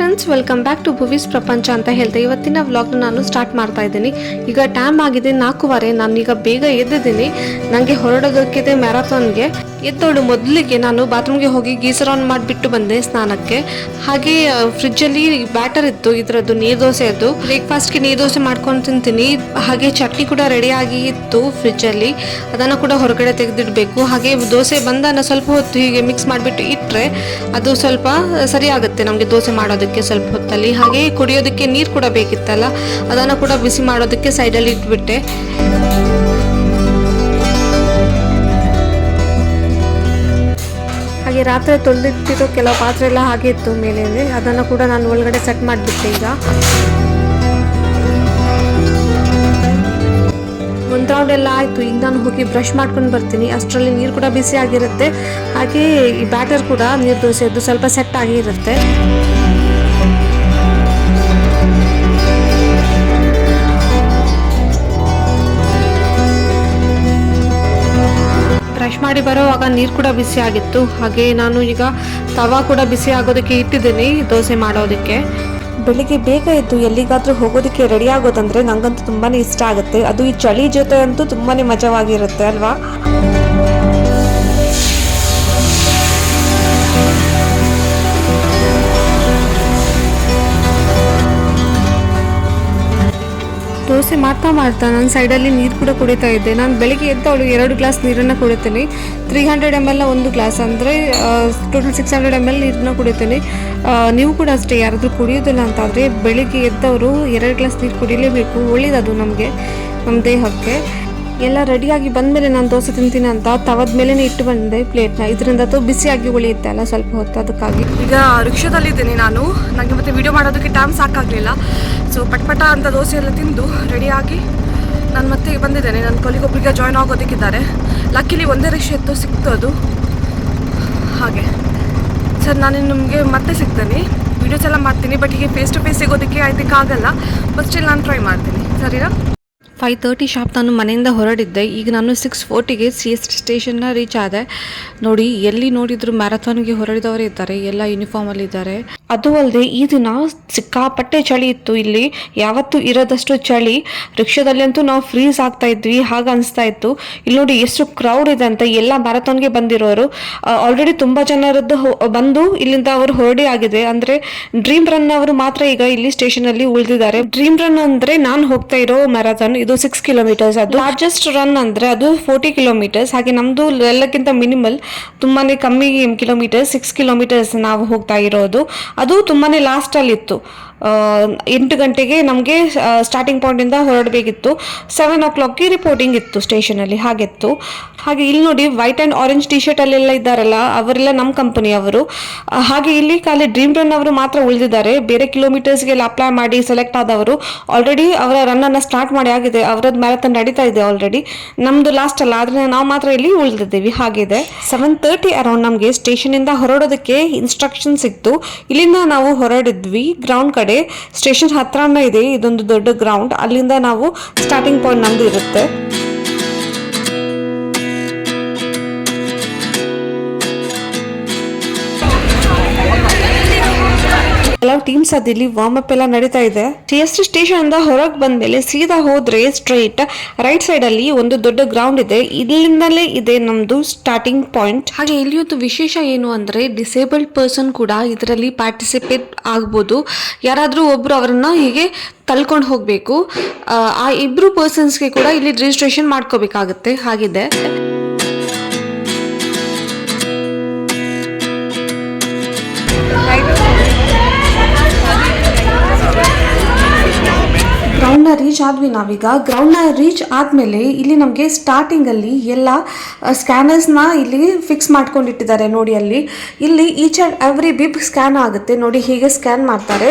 Friends welcome back to Bhuvi's Prapancha ಅಂತ ಹೇಳ್ತಾ ಇವತ್ತಿನ ವ್ಲಾಗ್ನ ನಾನು ಸ್ಟಾರ್ಟ್ ಮಾಡ್ತಾ ಇದ್ದೀನಿ. ಈಗ ಟೈಮ್ ಆಗಿದೆ ನಾಲ್ಕೂವರೆ ನಾನು ಈಗ ಬೇಗ ಎದ್ದಿದ್ದೀನಿ. ನನಗೆ ಹೊರಡೋದಕ್ಕಿದೆ ಮ್ಯಾರಥಾನ್ಗೆ ಎದ್ದೋಳು ಮೊದಲಿಗೆ ನಾನು ಬಾತ್ರೂಮ್ಗೆ ಹೋಗಿ ಗೀಸರ್ ಆನ್ ಮಾಡಿಬಿಟ್ಟು ಬಂದೆ ಸ್ನಾನಕ್ಕೆ. ಹಾಗೆ ಫ್ರಿಜ್ಜಲ್ಲಿ ಬ್ಯಾಟರ್ ಇತ್ತು, ಇದರದ್ದು ನೀರು ದೋಸೆಯದ್ದು ಬ್ರೇಕ್ಫಾಸ್ಟ್ಗೆ ನೀರು ದೋಸೆ ಮಾಡ್ಕೊಂಡು ತಿಂತೀನಿ. ಹಾಗೆ ಚಟ್ನಿ ಕೂಡ ರೆಡಿಯಾಗಿ ಇತ್ತು ಫ್ರಿಜ್ಜಲ್ಲಿ ಅದನ್ನು ಕೂಡ ಹೊರಗಡೆ ತೆಗೆದಿಡಬೇಕು. ಹಾಗೆ ದೋಸೆ ಬಂದನ್ನು ಸ್ವಲ್ಪ ಹೊತ್ತು ಹೀಗೆ ಮಿಕ್ಸ್ ಮಾಡಿಬಿಟ್ಟು ಇಟ್ಟರೆ ಅದು ಸ್ವಲ್ಪ ಸರಿ ನಮಗೆ ದೋಸೆ ಮಾಡೋದಕ್ಕೆ ಸ್ವಲ್ಪ ಹೊತ್ತಲ್ಲಿ. ಹಾಗೆ ಕುಡಿಯೋದಕ್ಕೆ ನೀರು ಕೂಡ ಬೇಕಿತ್ತಲ್ಲ, ಅದನ್ನು ಕೂಡ ಬಿಸಿ ಮಾಡೋದಕ್ಕೆ ಸೈಡಲ್ಲಿ ಇಟ್ಬಿಟ್ಟೆ. ಹಾಗೆ ರಾತ್ರಿ ತೊಳೆದಿಟ್ಟಿರೋ ಕೆಲವು ಪಾತ್ರೆ ಎಲ್ಲ ಹಾಗೆ ಇತ್ತು ಮೇಲೆ ಅದನ್ನು ಕೂಡ ನಾನು ಒಳಗಡೆ ಸೆಟ್ ಮಾಡಿಬಿಟ್ಟೆ ಈಗ. ಒಂದು ರೌಂಡ್ ಎಲ್ಲ ಆಯಿತು. ಈಗ ನಾನು ಹೋಗಿ ಬ್ರಷ್ ಮಾಡ್ಕೊಂಡು ಬರ್ತೀನಿ. ಅಷ್ಟರಲ್ಲಿ ನೀರು ಕೂಡ ಬಿಸಿ ಆಗಿರುತ್ತೆ. ಹಾಗೆ ಈ ಬ್ಯಾಟರ್ ಕೂಡ ನೀರು ದೋಸೆದ್ದು ಸ್ವಲ್ಪ ಸೆಟ್ ಆಗಿರುತ್ತೆ ಮಾಡಿ ಬರೋವಾಗ ನೀರು ಕೂಡ ಬಿಸಿ ಆಗಿತ್ತು. ಹಾಗೆ ನಾನು ಈಗ ತವಾ ಕೂಡ ಬಿಸಿ ಆಗೋದಕ್ಕೆ ಇಟ್ಟಿದ್ದೀನಿ, ದೋಸೆ ಮಾಡೋದಕ್ಕೆ. ಬೆಳಿಗ್ಗೆ ಬೇಗ ಎದ್ದು ಎಲ್ಲಿಗಾದರೂ ಹೋಗೋದಕ್ಕೆ ರೆಡಿ ಆಗೋದಂದ್ರೆ ನಂಗಂತೂ ತುಂಬಾನೇ ಇಷ್ಟ ಆಗುತ್ತೆ. ಅದು ಈ ಚಳಿ ಜೊತೆ ಅಂತೂ ತುಂಬಾನೇ ಮಜವಾಗಿರುತ್ತೆ, ಅಲ್ವಾ? ದೋಸೆ ಮಾಡ್ತಾ ಮಾಡ್ತಾ ನಾನು ಸೈಡಲ್ಲಿ ನೀರು ಕೂಡ ಕುಡಿತಾ ಇದ್ದೆ. ನಾನು ಬೆಳಿಗ್ಗೆ ಎದ್ದವಳು ಎರಡು ಗ್ಲಾಸ್ ನೀರನ್ನು ಕುಡಿತೀನಿ. ತ್ರೀ ಹಂಡ್ರೆಡ್ ಎಂ ಎಲ್ನ ಒಂದು ಗ್ಲಾಸ್ ಅಂದರೆ total six hundred M L ನೀರನ್ನ ಕುಡಿತೀನಿ. ನೀವು ಕೂಡ ಅಷ್ಟೇ, ಯಾರಾದರೂ ಕುಡಿಯೋದಿಲ್ಲ ಅಂತಾದರೆ ಬೆಳಿಗ್ಗೆ ಎದ್ದವರು ಎರಡು ಗ್ಲಾಸ್ ನೀರು ಕುಡಿಲೇಬೇಕು. ಒಳ್ಳೇದದು ನಮಗೆ ನಮ್ಮ ದೇಹಕ್ಕೆ. ಎಲ್ಲ ರೆಡಿಯಾಗಿ ಬಂದಮೇಲೆ ನಾನು ದೋಸೆ ತಿಂತೀನಿ ಅಂತ ತವದ ಮೇಲೆ ಇಟ್ಟು ಬಂದೆ ಪ್ಲೇಟ್ನ. ಇದರಿಂದ ಅದು ಬಿಸಿಯಾಗಿ ಉಳಿಯುತ್ತೆ ಅಲ್ಲ ಸ್ವಲ್ಪ ಹೊತ್ತು ಅದಕ್ಕಾಗಿ. ಈಗ ರಿಕ್ಷಾದಲ್ಲಿದ್ದೀನಿ ನಾನು. ನನಗೆ ಮತ್ತೆ ವಿಡಿಯೋ ಮಾಡೋದಕ್ಕೆ ಟೈಮ್ ಸಾಕಾಗಲಿಲ್ಲ. ಸೊ ಪಟ್ಪಟ ಅಂತ ದೋಸೆ ಎಲ್ಲ ತಿಂದು ರೆಡಿಯಾಗಿ ನಾನು ಮತ್ತೆ ಬಂದಿದ್ದೇನೆ. ನನ್ನ ಕೊಲಿಗೊಬ್ಬರಿಗೆ ಜಾಯ್ನ್ ಆಗೋದಕ್ಕಿದ್ದಾರೆ. ಲಕ್ಕಿಲಿ ಒಂದೇ ರಿಕ್ಷಾ ಇತ್ತು, ಸಿಕ್ತು ಅದು. ಹಾಗೆ. ಸರ್, ನಾನು ನಿಮಗೆ ಮತ್ತೆ ಸಿಗ್ತೇನೆ. ವಿಡಿಯೋಸ್ ಎಲ್ಲ ಮಾಡ್ತೀನಿ ಬಟ್ ಹೀಗೆ ಫೇಸ್ ಟು ಫೇಸ್ ಸಿಗೋದಕ್ಕೆ ಆಗಲ್ಲ. ಬಟ್ ಸ್ಟಿಲ್ ನಾನು ಟ್ರೈ ಮಾಡ್ತೀನಿ. ಸರಿನಾ? ಫೈವ್ ತರ್ಟಿ ಶಾಪ್ ನಾನು ಮನೆಯಿಂದ ಹೊರಡಿದ್ದೆ ಈಗ ನಾನು ಸಿಕ್ಸ್ ಫೋರ್ಟಿಗೆ ಸಿ ಎಸ್ ಸ್ಟೇಷನ್ನ ರೀಚ್ ಆದೆ. ನೋಡಿ, ಎಲ್ಲಿ ನೋಡಿದ್ರು ಮ್ಯಾರಥಾನ್ಗೆ ಹೊರಡಿದವರೇ ಇದ್ದಾರೆ. ಎಲ್ಲ ಯೂನಿಫಾರ್ಮಲ್ಲಿ ಇದ್ದಾರೆ ಅದು ಅಲ್ಲದೆ ಈ ದಿನ ಸಿಕ್ಕಾಪಟ್ಟೆ ಚಳಿ ಇತ್ತು. ಇಲ್ಲಿ ಯಾವತ್ತೂ ಇರೋದಷ್ಟು ಚಳಿ. ರಿಕ್ಷಾದಲ್ಲಿ ಅಂತೂ ನಾವು ಫ್ರೀಸ್ ಆಗ್ತಾ ಇದ್ವಿ. ಹಾಗೆ ಅನಿಸ್ತಾ ಇತ್ತು. ಇಲ್ಲಿ ನೋಡಿ ಎಷ್ಟು ಕ್ರೌಡ್ ಇದೆ ಅಂತ ಎಲ್ಲ ಮ್ಯಾರಥಾನ್ಗೆ ಬಂದಿರೋರು. ಆಲ್ರೆಡಿ ತುಂಬ ಜನರದ್ದು ಬಂದು ಇಲ್ಲಿಂದ ಅವರು ಹೊರಡಿ ಆಗಿದೆ. ಅಂದ್ರೆ ಡ್ರೀಮ್ ರನ್ ಅವರು ಮಾತ್ರ ಈಗ ಇಲ್ಲಿ ಸ್ಟೇಷನ್ ಅಲ್ಲಿ ಉಳಿದಿದ್ದಾರೆ. ಡ್ರೀಮ್ ರನ್ ಅಂದ್ರೆ ನಾನು ಹೋಗ್ತಾ ಇರೋ ಮ್ಯಾರಥಾನ್ ಇದು ಸಿಕ್ಸ್ ಕಿಲೋಮೀಟರ್ಸ್ ಅದು ಲಾರ್ಜೆಸ್ಟ್ ರನ್ ಅಂದ್ರೆ ಅದು ಫೋರ್ಟಿ ಕಿಲೋಮೀಟರ್ಸ್ ಹಾಗೆ ನಮ್ದು ಎಲ್ಲಕ್ಕಿಂತ ಮಿನಿಮಲ್ ತುಂಬಾನೇ ಕಮ್ಮಿ ಕಿಲೋಮೀಟರ್ಸ್ ಸಿಕ್ಸ್ ಕಿಲೋಮೀಟರ್ಸ್ ನಾವು ಹೋಗ್ತಾ ಇರೋದು. ಅದು ತುಂಬಾ ಲಾಸ್ಟಲ್ಲಿತ್ತು ಎಂಟು ಗಂಟೆಗೆ ನಮಗೆ ಸ್ಟಾರ್ಟಿಂಗ್ ಪಾಯಿಂಟಿಂದ ಹೊರಡಬೇಕಿತ್ತು. ಸೆವೆನ್ ಓ ಕ್ಲಾಕ್ಗೆ ರಿಪೋರ್ಟಿಂಗ್ ಇತ್ತು ಸ್ಟೇಷನಲ್ಲಿ ಹಾಗೆತ್ತು. ಹಾಗೆ ಇಲ್ಲಿ ನೋಡಿ ವೈಟ್ ಆ್ಯಂಡ್ ಆರೆಂಜ್ ಟಿ ಶರ್ಟಲ್ಲೆಲ್ಲ ಇದ್ದಾರಲ್ಲ, ಅವರೆಲ್ಲ ನಮ್ಮ ಕಂಪನಿ ಅವರು. ಹಾಗೆ ಇಲ್ಲಿ ಖಾಲಿ ಡ್ರೀಮ್ ರನ್ ಅವರು ಮಾತ್ರ ಉಳಿದಿದ್ದಾರೆ. ಬೇರೆ ಕಿಲೋಮೀಟರ್ಸ್ಗೆಲ್ಲ ಅಪ್ಲೈ ಮಾಡಿ ಸೆಲೆಕ್ಟ್ ಆದವರು. ಆಲ್ರೆಡಿ ಅವರ ರನ್ನನ್ನು ಸ್ಟಾರ್ಟ್ ಮಾಡಿ ಆಗಿದೆ. ಅವರದ್ದು ಮ್ಯಾರಥಾನ್ ನಡೀತಾ ಇದೆ ಆಲ್ರೆಡಿ ನಮ್ಮದು ಲಾಸ್ಟ್ ಅಲ್ಲ, ಆದರೆ ನಾವು ಮಾತ್ರ ಇಲ್ಲಿ ಉಳಿದಿದ್ದೀವಿ. ಹಾಗಿದೆ. ಸೆವೆನ್ ತರ್ಟಿ ಅರೌಂಡ್ ನಮಗೆ ಸ್ಟೇಷನಿಂದ ಹೊರಡೋದಕ್ಕೆ ಇನ್ಸ್ಟ್ರಕ್ಷನ್ ಸಿಕ್ತು ಇಲ್ಲಿಂದ ನಾವು ಹೊರಡಿದ್ವಿ ಗ್ರೌಂಡ್ ಕಡೆ. ಸ್ಟೇಷನ್ ಹತ್ರನೇ ಇದೆ. ಇದೊಂದು ದೊಡ್ಡ ಗ್ರೌಂಡ್. ಅಲ್ಲಿಂದ ನಾವು ಸ್ಟಾರ್ಟಿಂಗ್ ಪಾಯಿಂಟ್ ನಮ್ದು ಇರುತ್ತೆ. ಟೀಮ್ಸ್ ಅದಿಲ್ಲಿ ವಾರ್ಮ್ ಅಪ್ ಎಲ್ಲ ನಡೀತಾ ಇದೆ. ಟಿ ಎಸ್ ಟಿ ಸ್ಟೇಷನ್ ಇಂದ ಹೊರಗೆ ಬಂದ್ಮೇಲೆ ಸೀದಾ ಹೋದ್ರೆ ಸ್ಟ್ರೈಟ್ ರೈಟ್ ಸೈಡ್ ಅಲ್ಲಿ ಒಂದು ದೊಡ್ಡ ಗ್ರೌಂಡ್ ಇದೆ. ಇಲ್ಲಿಂದಲೇ ಇದೆ ನಮ್ದು ಸ್ಟಾರ್ಟಿಂಗ್ ಪಾಯಿಂಟ್ ಹಾಗೆ ಇಲ್ಲಿ ಒಂದು ವಿಶೇಷ ಏನು ಅಂದ್ರೆ ಡಿಸೇಬಲ್ಡ್ ಪರ್ಸನ್ ಕೂಡ ಇದರಲ್ಲಿ ಪಾರ್ಟಿಸಿಪೇಟ್ ಆಗ್ಬೋದು. ಯಾರಾದರೂ ಒಬ್ರು ಅವರನ್ನ ಹೀಗೆ ಕಲ್ಕೊಂಡು ಹೋಗಬೇಕು. ಆ ಇಬ್ರು ಪರ್ಸನ್ಸ್ಗೆ ಕೂಡ ಇಲ್ಲಿ ರಿಜಿಸ್ಟ್ರೇಷನ್ ಮಾಡ್ಕೋಬೇಕಾಗುತ್ತೆ. ಹಾಗಿದೆ. ರೀಚ್ ಆದ್ವಿ ನಾವೀಗ. ಗ್ರೌಂಡ್ನ ರೀಚ್ ಆದಮೇಲೆ ಇಲ್ಲಿ ನಮಗೆ ಸ್ಟಾರ್ಟಿಂಗಲ್ಲಿ ಎಲ್ಲ ಸ್ಕ್ಯಾನರ್ಸ್ನ ಇಲ್ಲಿ ಫಿಕ್ಸ್ ಮಾಡ್ಕೊಂಡಿಟ್ಟಿದ್ದಾರೆ ನೋಡಿ ಅಲ್ಲಿ. ಇಲ್ಲಿ each and every bib scan ಆಗುತ್ತೆ. ನೋಡಿ ಹೀಗೆ ಸ್ಕ್ಯಾನ್ ಮಾಡ್ತಾರೆ.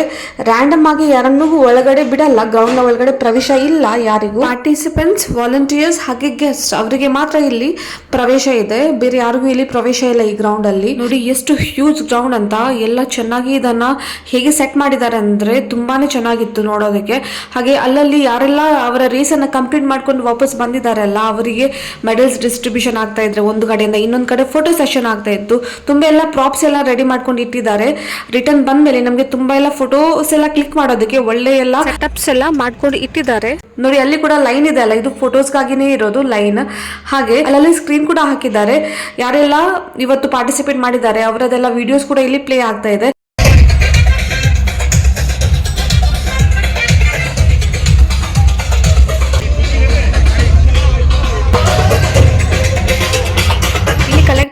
ರ್ಯಾಂಡಮ್ ಆಗಿ ಯಾರನ್ನೂ ಒಳಗಡೆ ಬಿಡಲ್ಲ. ಗ್ರೌಂಡ್ನ ಒಳಗಡೆ ಪ್ರವೇಶ ಇಲ್ಲ ಯಾರಿಗೂ. ಪಾರ್ಟಿಸಿಪೆಂಟ್ಸ್ ವಾಲಂಟಿಯರ್ಸ್ ಹಾಗೆ ಗೆಸ್ಟ್ ಅವರಿಗೆ ಮಾತ್ರ ಇಲ್ಲಿ ಪ್ರವೇಶ ಇದೆ. ಬೇರೆ ಯಾರಿಗೂ ಇಲ್ಲಿ ಪ್ರವೇಶ ಇಲ್ಲ ಈ ಗ್ರೌಂಡ್ ಅಲ್ಲಿ. ನೋಡಿ ಎಷ್ಟು ಹ್ಯೂಜ್ ಗ್ರೌಂಡ್ ಅಂತ. ಎಲ್ಲ ಚೆನ್ನಾಗಿ ಇದನ್ನ ಹೇಗೆ ಸೆಟ್ ಮಾಡಿದ್ದಾರೆ ಅಂದ್ರೆ ತುಂಬಾನೇ ಚೆನ್ನಾಗಿತ್ತು ನೋಡೋದಕ್ಕೆ. ಹಾಗೆ ಅಲ್ಲಲ್ಲಿ ಯಾರು ಯಾರೆಲ್ಲ ಅವರ ರೇಸನ್ನು ಕಂಪ್ಲೀಟ್ ಮಾಡ್ಕೊಂಡು ವಾಪಸ್ ಬಂದಿದ್ದಾರಲ್ಲ ಅವರಿಗೆ ಮೆಡಲ್ಸ್ ಡಿಸ್ಟ್ರಿಬ್ಯೂಷನ್ ಆಗ್ತಾ ಇದ್ರೆ ಒಂದು ಕಡೆಯಿಂದ ಇನ್ನೊಂದು ಕಡೆ ಫೋಟೋ ಸೆಷನ್ ಆಗ್ತಾ ಇತ್ತು. ತುಂಬ ಎಲ್ಲ ಪ್ರಾಪ್ಸ್ ಎಲ್ಲ ರೆಡಿ ಮಾಡ್ಕೊಂಡು ಇಟ್ಟಿದ್ದಾರೆ. ರಿಟರ್ನ್ ಬಂದ್ಮೇಲೆ ನಮಗೆ ತುಂಬಾ ಎಲ್ಲ ಫೋಟೋಸ್ ಎಲ್ಲ ಕ್ಲಿಕ್ ಮಾಡೋದಕ್ಕೆ ಒಳ್ಳೆ ಎಲ್ಲ ಸೆಟಪ್ಸ್ ಎಲ್ಲ ಮಾಡ್ಕೊಂಡು ಇಟ್ಟಿದ್ದಾರೆ. ನೋಡಿ, ಅಲ್ಲಿ ಕೂಡ ಲೈನ್ ಇದೆ ಅಲ್ಲ, ಇದು ಫೋಟೋಸ್ಗಾಗಿನೇ ಇರೋದು ಲೈನ್ ಹಾಗೆ ಅಲ್ಲಲ್ಲಿ ಸ್ಕ್ರೀನ್ ಕೂಡ ಹಾಕಿದ್ದಾರೆ. ಯಾರೆಲ್ಲ ಇವತ್ತು ಪಾರ್ಟಿಸಿಪೇಟ್ ಮಾಡಿದ್ದಾರೆ, ಅವರದೆಲ್ಲ ವಿಡಿಯೋಸ್ ಕೂಡ ಇಲ್ಲಿ ಪ್ಲೇ ಆಗ್ತಾ ಇದೆ.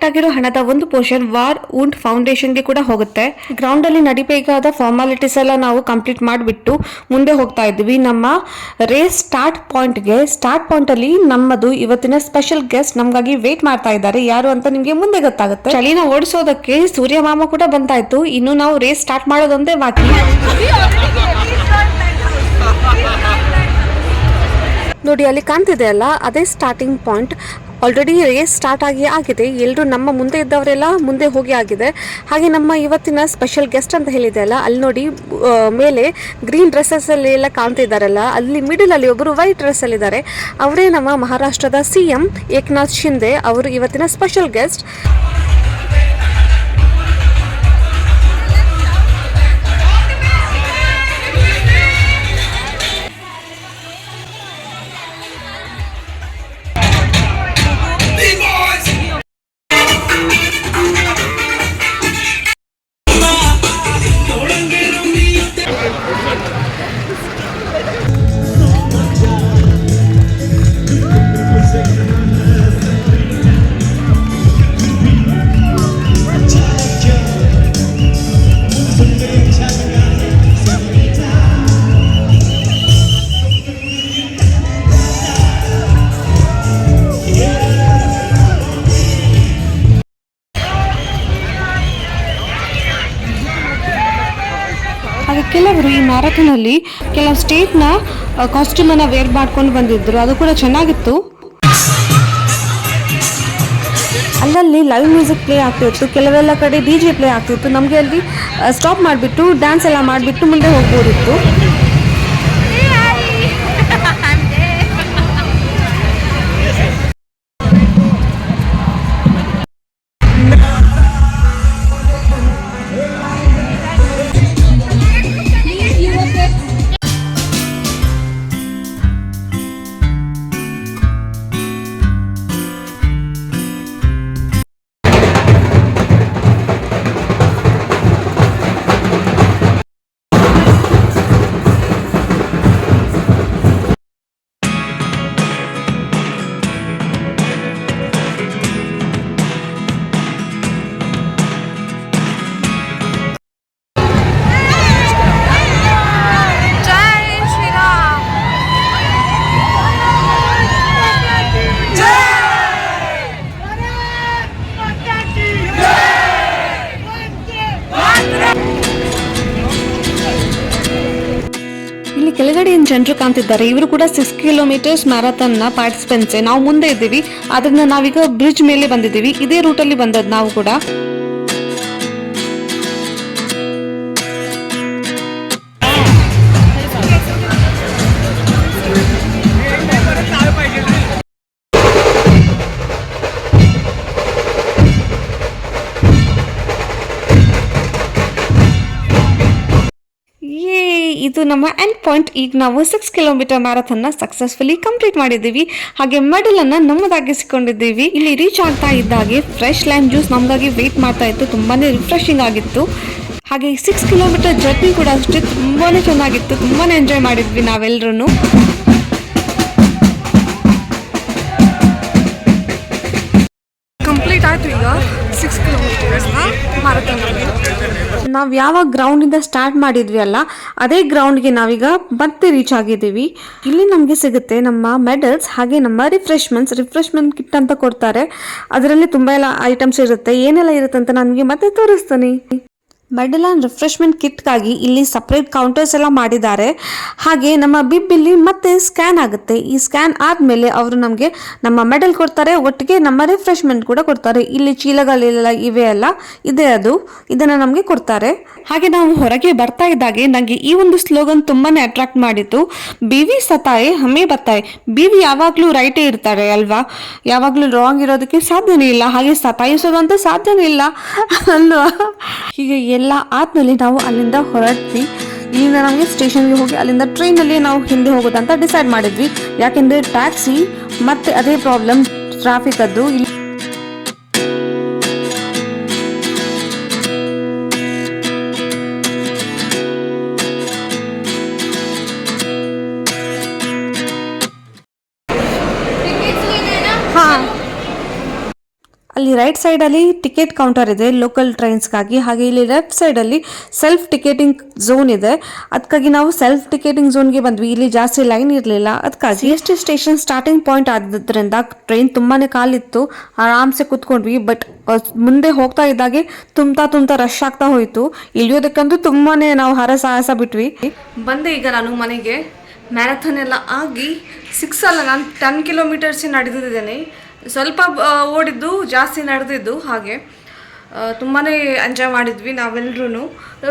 ಆಗಿರೋ ಹಣದ ಒಂದು ಪೋರ್ಷನ್ ವಾರ್ ವುಂಡ್ ಫೌಂಡೇಶನ್ಗೆ ಕೂಡ ಹೋಗುತ್ತೆ. ಗ್ರೌಂಡ್ ಅಲ್ಲಿ ನಡಿಬೇಕಾದ ಫಾರ್ಮಾಲಿಟೀಸ್ ಎಲ್ಲ ನಾವು ಕಂಪ್ಲೀಟ್ ಮಾಡಿಬಿಟ್ಟು ಮುಂದೆ ಹೋಗ್ತಾ ಇದ್ವಿ. ನಮ್ಮ ರೇಸ್ ಸ್ಟಾರ್ಟ್ ಪಾಯಿಂಟ್ಗೆ ಸ್ಟಾರ್ಟ್ ಪಾಯಿಂಟ್ ಅಲ್ಲಿ ನಮ್ಮದು ಇವತ್ತಿನ ಸ್ಪೆಷಲ್ ಗೆಸ್ಟ್ ನಮಗಾಗಿ ವೇಟ್ ಮಾಡ್ತಾ ಇದ್ದಾರೆ. ಯಾರು ಅಂತ ನಿಮಗೆ ಮುಂದೆ ಗೊತ್ತಾಗುತ್ತೆ. ಚಳಿನ ಓಡಿಸೋದಕ್ಕೆ ಸೂರ್ಯಮಾಮ ಕೂಡ ಬಂತಾಯ್ತು ಇನ್ನು ನಾವು ರೇಸ್ ಸ್ಟಾರ್ಟ್ ಮಾಡೋದೊಂದೇ ಬಾಕಿ. ನೋಡಿ, ಅಲ್ಲಿ ಕಾಣ್ತಿದೆ ಅಲ್ಲ, ಅದೇ starting point already race start ಆಗಿ ಆಗಿದೆ. ಎಲ್ಲರೂ ನಮ್ಮ ಮುಂದೆ ಇದ್ದವರೆಲ್ಲ ಮುಂದೆ ಹೋಗಿ ಆಗಿದೆ. ಹಾಗೆ ನಮ್ಮ ಇವತ್ತಿನ ಸ್ಪೆಷಲ್ ಗೆಸ್ಟ್ ಅಂತ ಹೇಳಿದೆ ಅಲ್ಲ, ಅಲ್ಲಿ ನೋಡಿ ಮೇಲೆ ಗ್ರೀನ್ ಡ್ರೆಸ್ಸಸ್ ಅಲ್ಲಿ ಎಲ್ಲ ಕಾಣ್ತಿದ್ದಾರಲ್ಲ ಅಲ್ಲಿ ಮಿಡಲ್ ಅಲ್ಲಿ ಒಬ್ಬರು ವೈಟ್ ಡ್ರೆಸ್ ಅಲ್ಲಿ ಇದ್ದಾರೆ ಅವರೇ ನಮ್ಮ ಮಹಾರಾಷ್ಟ್ರದ ಸಿ ಎಂ ಏಕನಾಥ್ ಶಿಂದೆ ಅವರು ಇವತ್ತಿನ ಸ್ಪೆಷಲ್ ಗೆಸ್ಟ್ ಕೆಲವರು ಈ ಮ್ಯಾರಥಾನ್ ಅಲ್ಲಿ ಕೆಲವು ಸ್ಟೇಟ್ನ ಕಾಸ್ಟ್ಯೂಮ್ ಅನ್ನ ವೇರ್ ಮಾಡ್ಕೊಂಡು ಬಂದಿದ್ರು. ಅದು ಕೂಡ ಚೆನ್ನಾಗಿತ್ತು. ಅಲ್ಲಲ್ಲಿ ಲೈವ್ ಮ್ಯೂಸಿಕ್ ಪ್ಲೇ ಆಗ್ತಿತ್ತು. ಕೆಲವೆಲ್ಲ ಕಡೆ ಡಿ ಜೆ ಪ್ಲೇ ಆಗ್ತಿತ್ತು. ನಮಗೆ ಅಲ್ಲಿ ಸ್ಟಾಪ್ ಮಾಡಿಬಿಟ್ಟು, ಡ್ಯಾನ್ಸ್ ಎಲ್ಲ ಮಾಡಿಬಿಟ್ಟು ಮುಂದೆ ಹೋಗ್ಬೋದಿತ್ತು. ಕಾಣ್ತಿದ್ದಾರೆ ಇವರು ಕೂಡ ಸಿಕ್ಸ್ ಕಿಲೋಮೀಟರ್ಸ್ ಮ್ಯಾರಥಾನ್ನ ಪಾರ್ಟಿಸಿಪೆಂಟ್ಸ್ ನಾವು ಮುಂದೆ ಇದ್ದೀವಿ. ಅದನ್ನ ನಾವೀಗ ಬ್ರಿಡ್ಜ್ ಮೇಲೆ ಬಂದಿದ್ದೀವಿ. ಇದೇ ರೂಟಲ್ಲಿ ಬಂದದ್ದು ನಾವು ಕೂಡ. ನಮ್ಮ ಎಂಡ್ ಪಾಯಿಂಟ್ ಈಗ ನಾವು ಸಿಕ್ಸ್ ಕಿಲೋಮೀಟರ್ ಮ್ಯಾರಥಾನ್ನ ಸಕ್ಸಸ್ಫುಲಿ ಕಂಪ್ಲೀಟ್ ಮಾಡಿದ್ದೀವಿ. ಹಾಗೆ ಮೆಡಲ್ ಅನ್ನ ನಮ್ಮದಾಗಿಸಿಕೊಂಡಿದ್ದೀವಿ. ಇಲ್ಲಿ ರೀಚ್ ಆಗ್ತಾ ಇದ್ದಾಗೆ ಫ್ರೆಶ್ ಲೈಮ್ ಜ್ಯೂಸ್ ನಮಗಾಗಿ ವೇಟ್ ಮಾಡ್ತಾ ಇತ್ತು. ತುಂಬಾನೇ ರಿಫ್ರೆಶಿಂಗ್ ಆಗಿತ್ತು. ಹಾಗೆ ಸಿಕ್ಸ್ ಕಿಲೋಮೀಟರ್ ಜರ್ನಿ ಕೂಡ ಅಷ್ಟೇ ತುಂಬಾನೇ ಚೆನ್ನಾಗಿತ್ತು. ತುಂಬಾನೇ ಎಂಜಾಯ್ ಮಾಡಿದ್ವಿ ನಾವೆಲ್ಲರೂ ಕಂಪ್ಲೀಟ್ ಆಯ್ತು ಈಗ. ಸಿಕ್ಸ್ ಕಿಲೋಮೀಟರ್ಸ್ನ ಮಾರಥಾನ್ ನಾವು ಯಾವಾಗ ಗ್ರೌಂಡಿಂದ ಸ್ಟಾರ್ಟ್ ಮಾಡಿದ್ವಿ ಅಲ್ಲ, ಅದೇ ಗ್ರೌಂಡ್ಗೆ ನಾವೀಗ ಮತ್ತೆ ರೀಚ್ ಆಗಿದ್ದೀವಿ. ಇಲ್ಲಿ ನಮಗೆ ಸಿಗುತ್ತೆ ನಮ್ಮ ಮೆಡಲ್ಸ್ ಹಾಗೆ ನಮ್ಮ ರಿಫ್ರೆಶ್ಮೆಂಟ್ಸ್ ರಿಫ್ರೆಶ್ಮೆಂಟ್ ಕಿಟ್ ಅಂತ ಕೊಡ್ತಾರೆ. ಅದರಲ್ಲಿ ತುಂಬ ಎಲ್ಲ ಐಟಮ್ಸ್ ಇರುತ್ತೆ. ಏನೆಲ್ಲ ಇರುತ್ತೆ ಅಂತ ನನಗೆ ಮತ್ತೆ ತೋರಿಸ್ತೀನಿ. ಮೆಡಲ್ ಆ್ಯಂಡ್ ರಿಫ್ರೆಶ್ಮೆಂಟ್ ಕಿಟ್ಗಾಗಿ ಇಲ್ಲಿ ಸಪ್ರೇಟ್ ಕೌಂಟರ್ಸ್ ಎಲ್ಲ ಮಾಡಿದ್ದಾರೆ. ಹಾಗೆ ನಮ್ಮ ಬಿಬ್ಬಲ್ಲಿ ಮತ್ತೆ ಸ್ಕ್ಯಾನ್ ಆಗುತ್ತೆ. ಈ ಸ್ಕ್ಯಾನ್ ಆದಮೇಲೆ ಅವರು ನಮಗೆ ನಮ್ಮ ಮೆಡಲ್ ಕೊಡ್ತಾರೆ. ಒಟ್ಟಿಗೆ ನಮ್ಮ ರಿಫ್ರೆಶ್ಮೆಂಟ್ ಕೂಡ ಕೊಡ್ತಾರೆ. ಇಲ್ಲಿ ಚೀಲಗಳೆಲ್ಲ ಇವೆ ಅಲ್ಲ, ಇದೆ ಅದು. ಇದನ್ನು ನಮಗೆ ಕೊಡ್ತಾರೆ. ಹಾಗೆ ನಾವು ಹೊರಗೆ ಬರ್ತಾ ಇದ್ದಾಗೆ ನನಗೆ ಈ ಒಂದು ಸ್ಲೋಗನ್ ತುಂಬಾ ಅಟ್ರಾಕ್ಟ್ ಮಾಡಿತ್ತು ಬಿವಿ ಸತಾಯೆ ಹಮೇ ಬತ್ತಾಯೆ ಬಿ ವಿ ಯಾವಾಗಲೂ ರೈಟೇ ಇರ್ತಾರೆ ಅಲ್ವಾ? ಯಾವಾಗಲೂ ರಾಂಗ್ ಇರೋದಕ್ಕೆ ಸಾಧ್ಯನೇ ಇಲ್ಲ. ಹಾಗೆ ಸತಾಯಿಸೋದಂತೂ ಸಾಧ್ಯನೇ ಇಲ್ಲ. ಅಲ್ವಾ? ಹೀಗೆ ಎಲ್ಲ ಆದ್ಮೇಲೆ ನಾವು ಅಲ್ಲಿಂದ ಹೊರಟ್ವಿ. ಇಲ್ಲಿಂದ ನಮಗೆ ಸ್ಟೇಷನ್ಗೆ ಹೋಗಿ ಅಲ್ಲಿಂದ ಟ್ರೈನಲ್ಲಿ ನಾವು ಹಿಂದೆ ಹೋಗೋದಂತ ಡಿಸೈಡ್ ಮಾಡಿದ್ವಿ. ಯಾಕೆಂದರೆ ಟ್ಯಾಕ್ಸಿ ಮತ್ತೆ ಅದೇ ಪ್ರಾಬ್ಲಮ್ ಟ್ರಾಫಿಕ್ ಅದು. ಇಲ್ಲಿ ಅಲ್ಲಿ ರೈಟ್ ಸೈಡ್ ಅಲ್ಲಿ ಟಿಕೆಟ್ ಕೌಂಟರ್ ಇದೆ ಲೋಕಲ್ ಟ್ರೈನ್ಸ್ಗಾಗಿ ಹಾಗೆ ಇಲ್ಲಿ ಲೆಫ್ಟ್ ಅಲ್ಲಿ ಸೆಲ್ಫ್ ಟಿಕೆಟಿಂಗ್ ಝೋನ್ ಇದೆ. ಅದಕ್ಕಾಗಿ ನಾವು ಸೆಲ್ಫ್ ಟಿಕೆಟಿಂಗ್ ಝೋನ್ಗೆ ಬಂದ್ವಿ. ಇಲ್ಲಿ ಜಾಸ್ತಿ ಲೈನ್ ಇರಲಿಲ್ಲ. ಅದಕ್ಕಾಗಿ G S T station starting point ಆದ್ರಿಂದ ಟ್ರೈನ್ ತುಂಬಾನೇ ಕಾಲಿತ್ತು. ಆರಾಮ್ಸೆ ಕೂತ್ಕೊಂಡ್ವಿ. ಬಟ್ ಮುಂದೆ ಹೋಗ್ತಾ ಇದ್ದಾಗೆ ತುಂಬ್ತಾ ತುಂಬ್ತಾ ರಶ್ ಆಗ್ತಾ ಹೋಯಿತು. ಇಳಿಯೋದಕ್ಕಂತೂ ತುಂಬಾನೇ ನಾವು ಹರಸಾಹಸ ಬಿಟ್ವಿ. ಬಂದೆ ಈಗ ನಾನು ಮನೆಗೆ. ಮ್ಯಾರಥಾನ್ ಎಲ್ಲ ಆಗಿ ಸಿಕ್ಸ್ ಅಲ್ಲ ನಾನು ಟೆನ್ ಕಿಲೋಮೀಟರ್ಸ್ ನಡೆದಿದ್ದೇನೆ. ಸ್ವಲ್ಪ ಓಡಿದ್ದು, ಜಾಸ್ತಿ ನಡೆದಿದ್ದು ಹಾಗೆ. ತುಂಬಾ ಎಂಜಾಯ್ ಮಾಡಿದ್ವಿ ನಾವೆಲ್ಲರೂ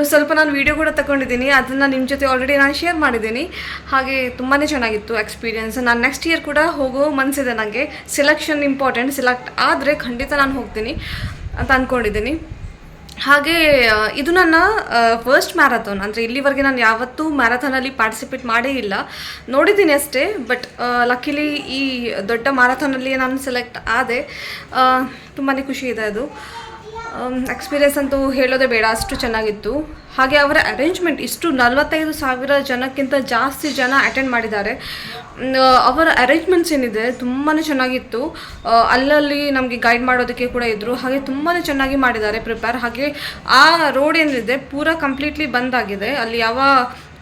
ಸ್ವಲ್ಪ ನಾನು ವೀಡಿಯೋ ಕೂಡ ತಗೊಂಡಿದ್ದೀನಿ. ಅದನ್ನು ನಿಮ್ಮ ಜೊತೆ ಆಲ್ರೆಡಿ ನಾನು ಶೇರ್ ಮಾಡಿದ್ದೀನಿ. ಹಾಗೆ ತುಂಬಾ ಚೆನ್ನಾಗಿತ್ತು ಎಕ್ಸ್ಪೀರಿಯೆನ್ಸ್ ನಾನು ನೆಕ್ಸ್ಟ್ ಇಯರ್ ಕೂಡ ಹೋಗೋ ಮನಸ್ಸಿದೆ ನನಗೆ ಸೆಲೆಕ್ಷನ್ ಇಂಪಾರ್ಟೆಂಟ್ ಸೆಲೆಕ್ಟ್ ಆದರೆ ಖಂಡಿತ ನಾನು ಹೋಗ್ತೀನಿ ಅಂತ ಅಂದ್ಕೊಂಡಿದ್ದೀನಿ ಹಾಗೆ ಇದು ನನ್ನ ಫಸ್ಟ್ ಮ್ಯಾರಥಾನ್ ಅಂದರೆ ಇಲ್ಲಿವರೆಗೆ ನಾನು ಯಾವತ್ತೂ ಮ್ಯಾರಥಾನಲ್ಲಿ ಪಾರ್ಟಿಸಿಪೇಟ್ ಮಾಡೇ ಇಲ್ಲ. ನೋಡಿದ್ದೀನಿ ಅಷ್ಟೇ ಬಟ್ ಲಕ್ಕಿಲಿ ಈ ದೊಡ್ಡ ಮ್ಯಾರಥಾನಲ್ಲಿ ನಾನು ಸೆಲೆಕ್ಟ್ ಆದೆ. ತುಂಬಾ ಖುಷಿ ಇದೆ ಅದು. ಎಕ್ಸ್ಪೀರಿಯನ್ಸ್ ಅಂತೂ ಹೇಳೋದೇ ಬೇಡ, ಅಷ್ಟು ಚೆನ್ನಾಗಿತ್ತು. ಹಾಗೆ ಅವರ ಅರೇಂಜ್ಮೆಂಟ್ ಇಷ್ಟು ನಲವತ್ತೈದು ಸಾವಿರ ಜನಕ್ಕಿಂತ ಜಾಸ್ತಿ ಜನ ಅಟೆಂಡ್ ಮಾಡಿದ್ದಾರೆ. ಅವರ ಅರೇಂಜ್ಮೆಂಟ್ಸ್ ಏನಿದೆ ತುಂಬಾ ಚೆನ್ನಾಗಿತ್ತು. ಅಲ್ಲಲ್ಲಿ ನಮಗೆ ಗೈಡ್ ಮಾಡೋದಕ್ಕೆ ಕೂಡ ಇದ್ದರು ಹಾಗೆ ತುಂಬಾ ಚೆನ್ನಾಗಿ ಮಾಡಿದ್ದಾರೆ ಪ್ರಿಪೇರ್ ಹಾಗೆ ಆ ರೋಡ್ ಏನಿದೆ, ಪೂರ ಕಂಪ್ಲೀಟ್ಲಿ ಬಂದ್ ಆಗಿದೆ. ಅಲ್ಲಿ ಯಾವ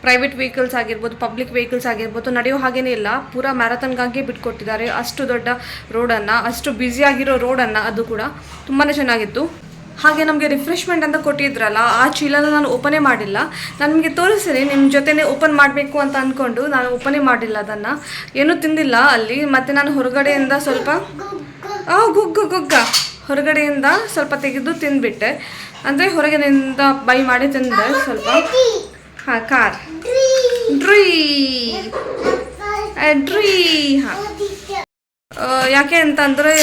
ಪ್ರೈವೇಟ್ ವೆಹಿಕಲ್ಸ್ ಆಗಿರ್ಬೋದು ಪಬ್ಲಿಕ್ ವೆಹಿಕಲ್ಸ್ ಆಗಿರ್ಬೋದು ನಡೆಯೋ ಹಾಗೇನೇ ಇಲ್ಲ. ಪೂರ ಮ್ಯಾರಥಾನ್ಗಾಗಿ ಬಿಟ್ಕೊಟ್ಟಿದ್ದಾರೆ. ಅಷ್ಟು ದೊಡ್ಡ ರೋಡನ್ನು ಅಷ್ಟು ಬ್ಯುಸಿಯಾಗಿರೋ ರೋಡನ್ನು ಅದು ಕೂಡ. ತುಂಬಾ ಚೆನ್ನಾಗಿತ್ತು. ಹಾಗೆ ನಮಗೆ ರಿಫ್ರೆಶ್ಮೆಂಟ್ ಅಂತ ಕೊಟ್ಟಿದ್ರಲ್ಲ, ಆ ಚೀಲನ ನಾನು ಓಪನೇ ಮಾಡಿಲ್ಲ. ನಾನು ನಿಮಗೆ ತೋರಿಸ್ತೀನಿ ನಿಮ್ಮ ಜೊತೆನೇ ಓಪನ್ ಮಾಡಬೇಕು ಅಂತ ಅಂದ್ಕೊಂಡು ನಾನು ಓಪನೇ ಮಾಡಿಲ್ಲ ಅದನ್ನು. ಏನೂ ತಿಂದಿಲ್ಲ ಅಲ್ಲಿ, ಮತ್ತು ನಾನು ಹೊರಗಡೆಯಿಂದ ಸ್ವಲ್ಪ ಆ, ಗುಗ್ಗು, ಗುಗ್ಗ ಹೊರಗಡೆಯಿಂದ ಸ್ವಲ್ಪ ತೆಗೆದು ತಿಂದುಬಿಟ್ಟೆ. ಅಂದರೆ ಹೊರಗಿನಿಂದ ಬೈ ಮಾಡಿ ತಿಂದೆ ಸ್ವಲ್ಪ. ಹಾಂ, ಕಾರ್. ಡ್ರೀ. ಡ್ರೀ, ಹಾಂ. ಯಾಕೆ ಅಂತಂದರೆ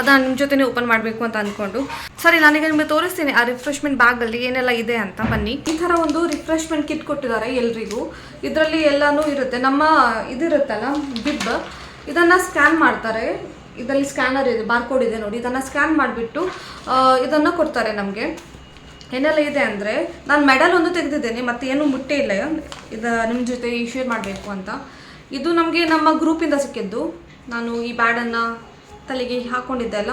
ಅದನ್ನು ನಿಮ್ಮ ಜೊತೆನೇ ಓಪನ್ ಮಾಡಬೇಕು ಅಂತ ಅಂದ್ಕೊಂಡು ಸರಿ, ನನಗೆ ನಿಮಗೆ ತೋರಿಸ್ತೀನಿ ಆ ರಿಫ್ರೆಶ್ಮೆಂಟ್ ಬ್ಯಾಗಲ್ಲಿ ಏನೆಲ್ಲ ಇದೆ ಅಂತ. ಬನ್ನಿ. ಈ ಥರ ಒಂದು ರಿಫ್ರೆಶ್ಮೆಂಟ್ ಕಿಟ್ ಕೊಟ್ಟಿದ್ದಾರೆ ಎಲ್ರಿಗೂ. ಇದರಲ್ಲಿ ಎಲ್ಲನೂ ಇರುತ್ತೆ. ನಮ್ಮ ಇದಿರುತ್ತಲ್ಲ ಬಿಬ್ ಇದನ್ನು ಸ್ಕ್ಯಾನ್ ಮಾಡ್ತಾರೆ. ಇದರಲ್ಲಿ ಸ್ಕ್ಯಾನರ್ ಇದೆ ಬಾರ್ಕೋಡ್ ಇದೆ ನೋಡಿ. ಇದನ್ನು ಸ್ಕ್ಯಾನ್ ಮಾಡಿಬಿಟ್ಟು ಇದನ್ನು ಕೊಡ್ತಾರೆ ನಮಗೆ. ಏನೆಲ್ಲ ಇದೆ ಅಂದರೆ, ನಾನು ಮೆಡಲ್ ಒಂದು ತೆಗೆದಿದ್ದೇನೆ, ಮತ್ತೆ ಏನು ಮುಟ್ಟೆ ಇಲ್ಲ. ಇದು ನಿಮ್ಮ ಜೊತೆ ಶೇರ್ ಮಾಡಬೇಕು ಅಂತ. ಇದು ನಮಗೆ ನಮ್ಮ ಗ್ರೂಪಿಂದ ಸಿಕ್ಕಿದ್ದು. ನಾನು ಈ ಬ್ಯಾಡನ್ನು ತಲೆಗೆ ಹಾಕ್ಕೊಂಡಿದ್ದೆ ಅಲ್ಲ?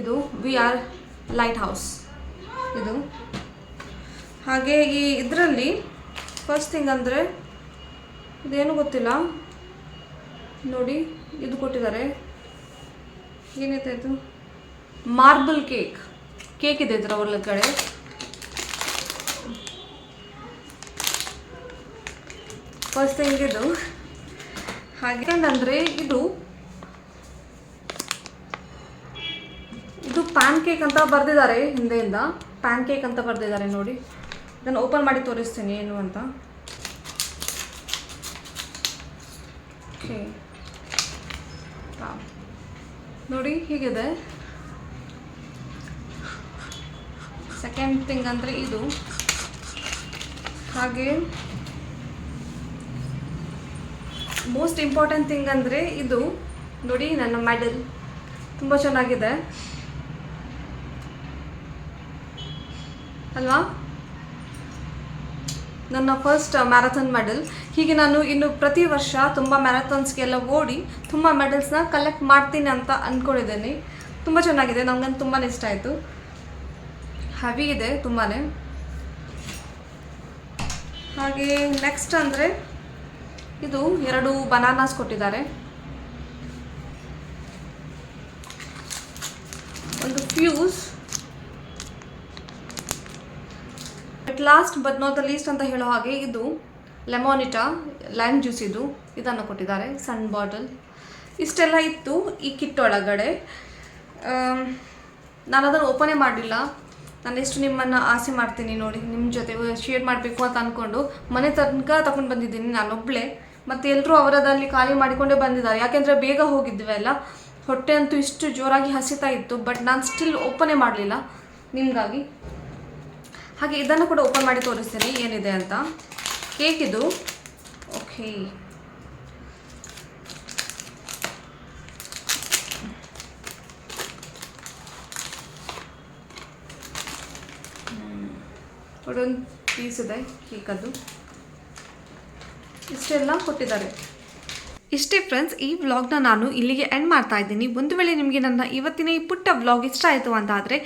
ಇದು ವಿ ಆರ್ ಲೈಟ್ ಹೌಸ್. ಇದು. ಹಾಗೆ ಈ ಇದರಲ್ಲಿ ಫಸ್ಟ್ ಥಿಂಗ್ ಅಂದರೆ ಇದೇನು ಗೊತ್ತಿಲ್ಲ. ನೋಡಿ, ಇದು ಕೊಟ್ಟಿದ್ದಾರೆ. ಏನೈತೆ ಇದು? Marble cake. ಕೇಕ್ ಇದೆ ಇದರ ಕಡೆ ಫಸ್ಟ್ ಥಿಂಗ್ ಇದು. ಹಾಗೆ ಅಂದರೆ ಇದು ಕೇಕ್ ಅಂತ ಬರೆದಿದ್ದಾರೆ ಹಿಂದೆಯಿಂದ. ಪ್ಯಾನ್ ಕೇಕ್ ಅಂತ ಬರೆದಿದ್ದಾರೆ ನೋಡಿ. ಇದನ್ನು ಓಪನ್ ಮಾಡಿ ತೋರಿಸ್ತೀನಿ ಏನು ಅಂತ. ಓಕೆ ನೋಡಿ ಹೀಗಿದೆ. ಸೆಕೆಂಡ್ ಥಿಂಗ್ ಅಂದರೆ ಇದು. ಹಾಗೆ ಮೋಸ್ಟ್ ಇಂಪಾರ್ಟೆಂಟ್ ಥಿಂಗ್ ಅಂದರೆ ಇದು. ನೋಡಿ ನನ್ನ ಮೆಡಲ್ ತುಂಬ ಚೆನ್ನಾಗಿದೆ. ಅಲ್ವಾ? ನನ್ನ ಫಸ್ಟ್ ಮ್ಯಾರಥಾನ್ ಮೆಡಲ್ ಹೀಗೆ ನಾನು ಇನ್ನು ಪ್ರತಿ ವರ್ಷ ತುಂಬ ಮ್ಯಾರಥಾನ್ಸ್ಗೆಲ್ಲ ಓಡಿ ತುಂಬ ಮೆಡಲ್ಸ್ನ ಕಲೆಕ್ಟ್ ಮಾಡ್ತೀನಿ ಅಂತ ಅಂದ್ಕೊಂಡಿದ್ದೀನಿ ತುಂಬ ಚೆನ್ನಾಗಿದೆ ನನಗಂತ ತುಂಬಾ ಇಷ್ಟ ಆಯಿತು. ಹೆವಿ ಇದೆ ತುಂಬಾ ಹಾಗೆ ನೆಕ್ಸ್ಟ್ ಅಂದರೆ ಇದು ಎರಡು ಬನಾನಾಸ್ ಕೊಟ್ಟಿದ್ದಾರೆ. ಒಂದು fuse last but not the least ಅಂತ ಹೇಳೋ ಹಾಗೆ ಇದು ಲೆಮೋನಿಟಾ ಲೈಮ್ ಜ್ಯೂಸ್ ಇದು, ಇದನ್ನು ಕೊಟ್ಟಿದ್ದಾರೆ ಸಣ್ಣ ಬಾಟಲ್ ಇಷ್ಟೆಲ್ಲ ಇತ್ತು ಈ ಕಿಟ್ ಒಳಗಡೆ. ನಾನು ಅದನ್ನು ಓಪನೇ ಮಾಡಲಿಲ್ಲ. ನಾನು ಎಷ್ಟು ನಿಮ್ಮನ್ನು ಆಸೆ ಮಾಡ್ತೀನಿ ನೋಡಿ ನಿಮ್ಮ ಜೊತೆ ಶೇರ್ ಮಾಡಬೇಕು ಅಂತ ಅಂದ್ಕೊಂಡು ಮನೆ ತನಕ ತಗೊಂಡು ಬಂದಿದ್ದೀನಿ ನಾನೊಬ್ಬಳೇ ಮತ್ತು ಎಲ್ಲರೂ ಅವರದಲ್ಲಿ ಖಾಲಿ ಮಾಡಿಕೊಂಡೇ ಬಂದಿದ್ದಾರೆ. ಯಾಕೆಂದರೆ ಬೇಗ ಹೋಗಿದ್ವಿ ಅಲ್ಲ. ಹೊಟ್ಟೆ ಅಂತೂ ಇಷ್ಟು ಜೋರಾಗಿ ಹಸಿತಾ ಇತ್ತು ಬಟ್ ನಾನು ಸ್ಟಿಲ್ ಓಪನೇ ಮಾಡಲಿಲ್ಲ. ನಿಮಗಾಗಿ. ಹಾಗೆ ಇದನ್ನು ಕೂಡ ಓಪನ್ ಮಾಡಿ ತೋರಿಸ್ತೀನಿ, ಏನಿದೆ ಅಂತ. ಕೇಕ್ ಇದು. ಓಕೆ ಒಂದು ಪೀಸ್ ಇದೆ ಕೇಕದ್ದು ಇಷ್ಟೆಲ್ಲ ಕೊಟ್ಟಿದ್ದಾರೆ. ಇಷ್ಟೇ ಫ್ರೆಂಡ್ಸ್ ಈ ವ್ಲಾಗ್ನ ನಾನು ಇಲ್ಲಿಗೆ ಎಂಡ್ ಮಾಡ್ತಾ ಇದ್ದೀನಿ. ಒಂದು ವೇಳೆ ನಿಮಗೆ ನನ್ನ ಇವತ್ತಿನ ಈ ಪುಟ್ಟ ವ್ಲಾಗ್ ಇಷ್ಟ ಆಯಿತು ಅಂತ ಆದರೆ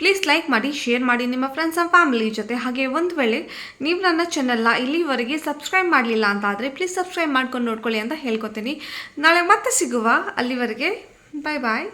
ಪ್ಲೀಸ್ ಲೈಕ್ ಮಾಡಿ ಶೇರ್ ಮಾಡಿ ನಿಮ್ಮ ಫ್ರೆಂಡ್ಸ್ ಆ್ಯಂಡ್ ಫ್ಯಾಮಿಲಿ ಜೊತೆ. ಹಾಗೆ ಒಂದು ವೇಳೆ ನೀವು ನನ್ನ ಚಾನಲ್ನ ಇಲ್ಲಿವರೆಗೆ ಸಬ್ಸ್ಕ್ರೈಬ್ ಮಾಡಲಿಲ್ಲ ಅಂತ ಆದರೆ ಪ್ಲೀಸ್ ಸಬ್ಸ್ಕ್ರೈಬ್ ಮಾಡ್ಕೊಂಡು ನೋಡ್ಕೊಳ್ಳಿ ಅಂತ ಹೇಳ್ಕೊತೀನಿ. ನಾಳೆ ಮತ್ತೆ ಸಿಗುವ ಅಲ್ಲಿವರೆಗೆ. ಬಾಯ್ ಬಾಯ್